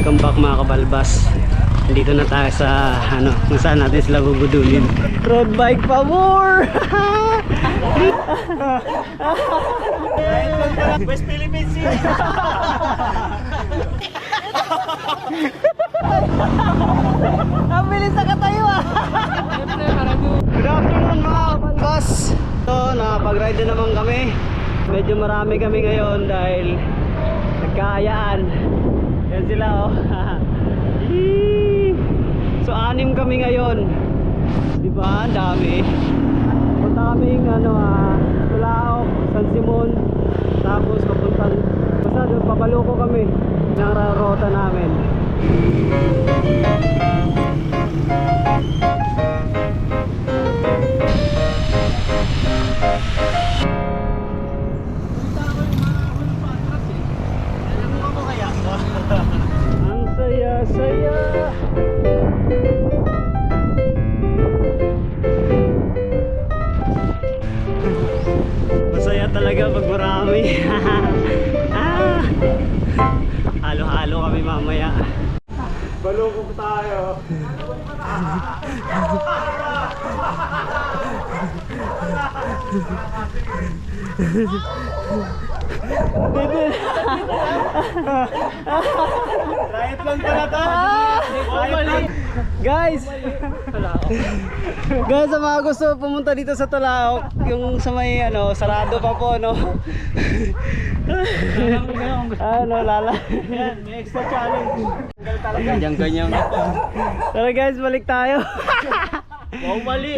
Welcome back mga kabalbas. Dito na tayo sa ano, kung saan natin sila bubudulin. Road bike pa more! West Philippines. Ang bilis na katayo ah! Good afternoon mga kabalbas. So, nakapag-ride na naman kami. Medyo marami kami ngayon dahil nagkaayaan. Yan sila oh. So, anim kami ngayon. Di ba? Ang dami. Kaming ano ah, Tulaok, San Simon. Tapos papuntan. Basta doon, papaloko kami ng rota namin. Ang talaga pag marami ah. Halo-halo kami mamaya Balubog tayo. Riot lang pala to. Riot lang. Guys Guys sa mga gusto pumunta dito sa Tulaok Yung sa may ano sarado pa po no Ano lala Yan, may extra challenge. Ganyan-ganyan Tara guys balik tayo Wow, mali.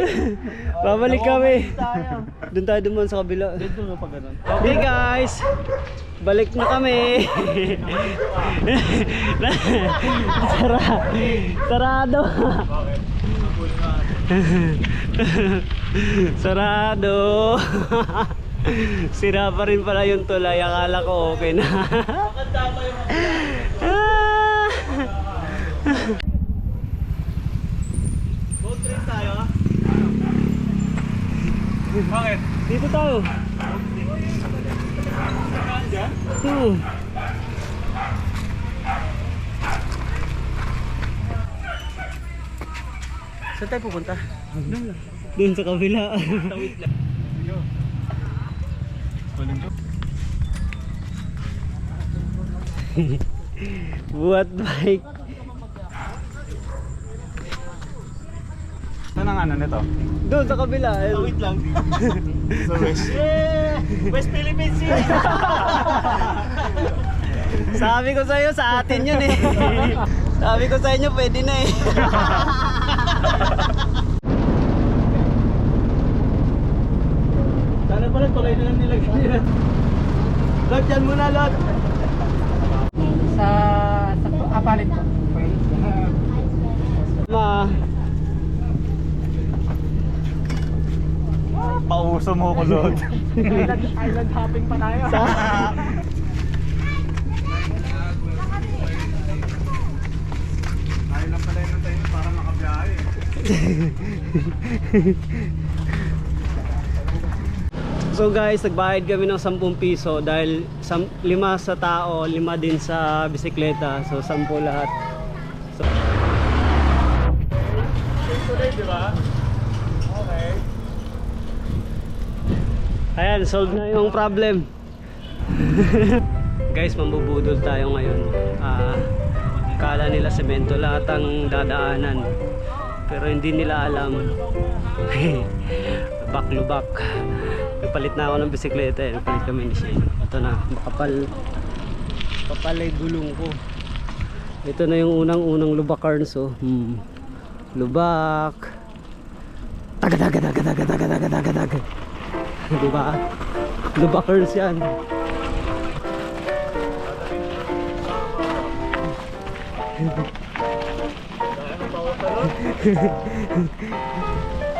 Babalik kami Tayo. Doon tayo duman sa kabila Dito mo pa ganun. Okay guys, balik na kami. Sara, sarado. sarado. Sira pa rin pala yung tulay. Akala ko okay na. Ah. Road trip tayo. ah. Bakit? Dito tayo. Hmm. Saan tayo pupunta? Doon sa kabila. Tawid lang. Bike. Ang ano nito? Doon sa kabila. ayun. Tawid lang. Sa West. Yeah! West Philippines Sea! Sabi ko sa iyo sa atin 'yun eh. Sabi ko sa inyo pwede na eh. Sana pala tulay na lang nilagay nila. Lot, dyan muna, Lot. sa sa apalit ko. Ma, Pauso mo ko, Lot. island, island hopping pa tayo. sa Ayaw lang pala tayo para makabiyahe. So guys, nagbayad kami ng 10 piso dahil sam, lima sa tao, lima din sa bisikleta. So 10 lahat. So, Today, di ba? Okay. Ayan, solve na yung problem. guys, mambubudol tayo ngayon. Ah, kala nila semento lahat ang dadaanan. Pero hindi nila alam. Lubak-lubak. Nagpalit na ako ng bisikleta eh. Nagpalit kami ni Shane. Ito na, makapal. Kapal ay gulong ko. Ito na yung unang-unang lubakarns oh. Hmm. Lubak. Taga Diba? Lubakarns yan.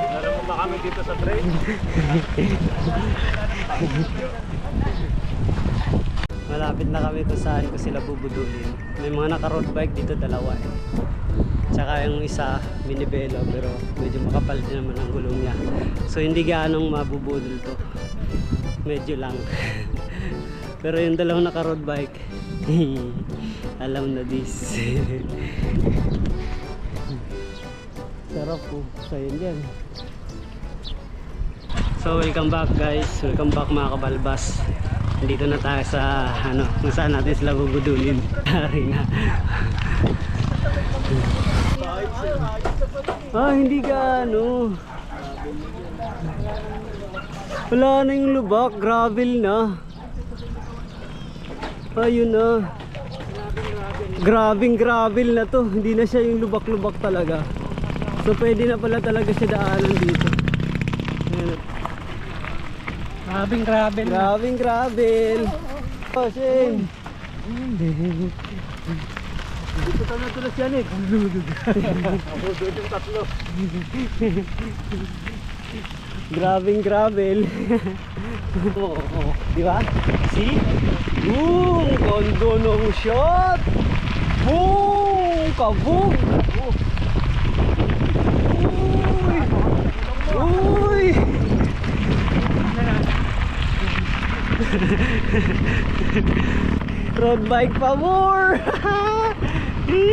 Alam mo ba kami dito sa train? Malapit na kami kung saan ko sila bubudulin. May mga naka-road bike dito dalawa eh. Tsaka yung isa minibelo pero medyo makapal din naman ang gulong niya. So hindi gaanong mabubudol to. Medyo lang. pero yung dalawang naka-road bike Alam na this. Sarap po. Sayang yan. So welcome back guys. Welcome back mga kabalbas. Dito na tayo sa ano, kung saan natin sila bubudulin. Hari na. Ah, hindi ka ano. Wala na yung lubak, gravel na. Ayun na. Grabing gravel na to. Hindi na siya yung lubak-lubak talaga. So pwede na pala talaga siya daanan dito. Ayan. Grabing grabe. Grabing gravel. Oh, Shane. Dito ka na tulas yan eh. Grabing gravel. Oo, oo. Di ba? See? Boom! Ganda ng shot! Boom! Kabog! Uy! Uy! Road bike pa more!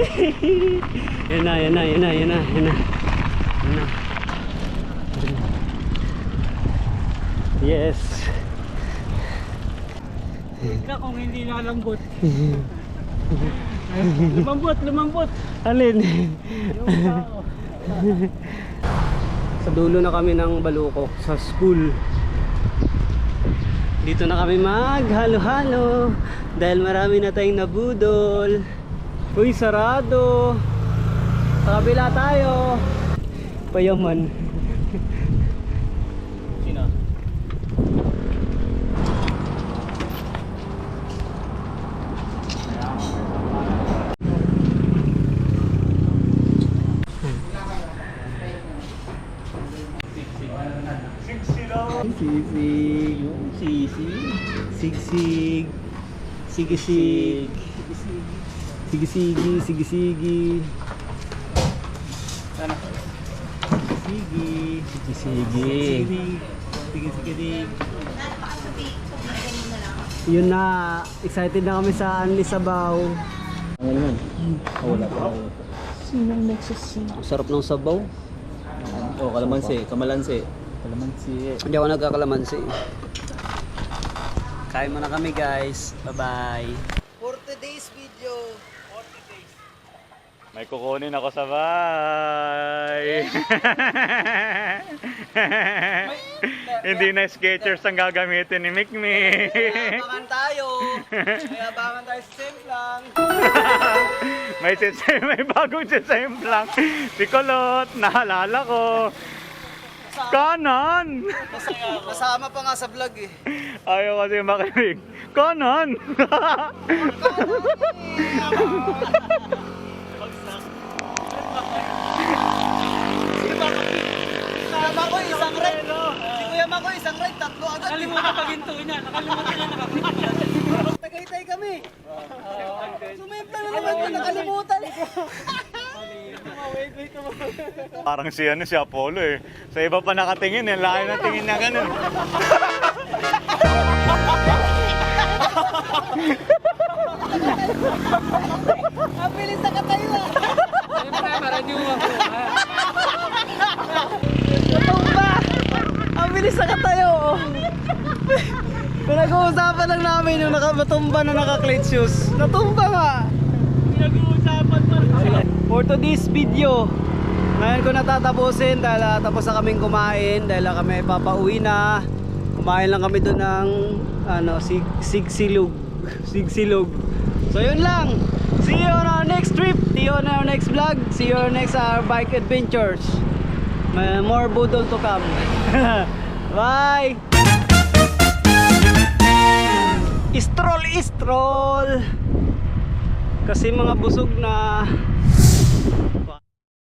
yan na, yan na, yan na, yan na, yan na. Yan na. Yes. Ka kung hindi lalambot. lumambot, lumambot. Alin? sa dulo na kami ng Balukok sa school. Dito na kami maghalo-halo dahil marami na tayong nabudol. Uy, sarado. Sa kabila tayo. Payaman. Sino? Sisig. Sisi. Sigsig. Sigisig. Sigisigi, sigisigi. Sana. Sigi. Sigi. Sigisigi. Yun na, excited na kami sa Anli Sabaw. Ano naman? Oh, wala pa. Ang sarap ng sabaw. Oh, kalamansi. Kamalansi. Kalamansi. Hindi ako nagkakalamansi. Kain muna kami guys. Bye-bye. For today's video, May kukunin ako sa bahay. Hindi na Skechers ang gagamitin ni Mikmi. Abangan tayo. May abangan tayo sa same lang. may sisay, may bagong sisayang lang. Si Kulot, naalala ko. Kanan! Kasama pa nga sa vlog eh. Ayaw kasi makinig. Kanan! Kuya Mako isang ride. Si Kuya Mako isang ride, tatlo agad. Nakalimutan pag ginto niya. Nakalimutan niya nakapit. Tagaytay kami. Sumempla na naman ko, nakalimutan. Parang si ano si Apollo eh. Sa iba pa nakatingin eh. Laki na tingin niya ganun. Namin yung nakabatumba na naka-cleat shoes. Natumba nga. Pinag-uusapan pa rin. For today's video, ngayon ko natatapusin dahil ah, tapos na kaming kumain dahil ah, kami papauwi na. Kumain lang kami doon ng ano, sig sigsilog. Sigsilog. So yun lang. See you on our next trip. See you on our next vlog. See you on our next uh, bike adventures. May more budol to come. Bye! Stroll, stroll! Kasi mga busog na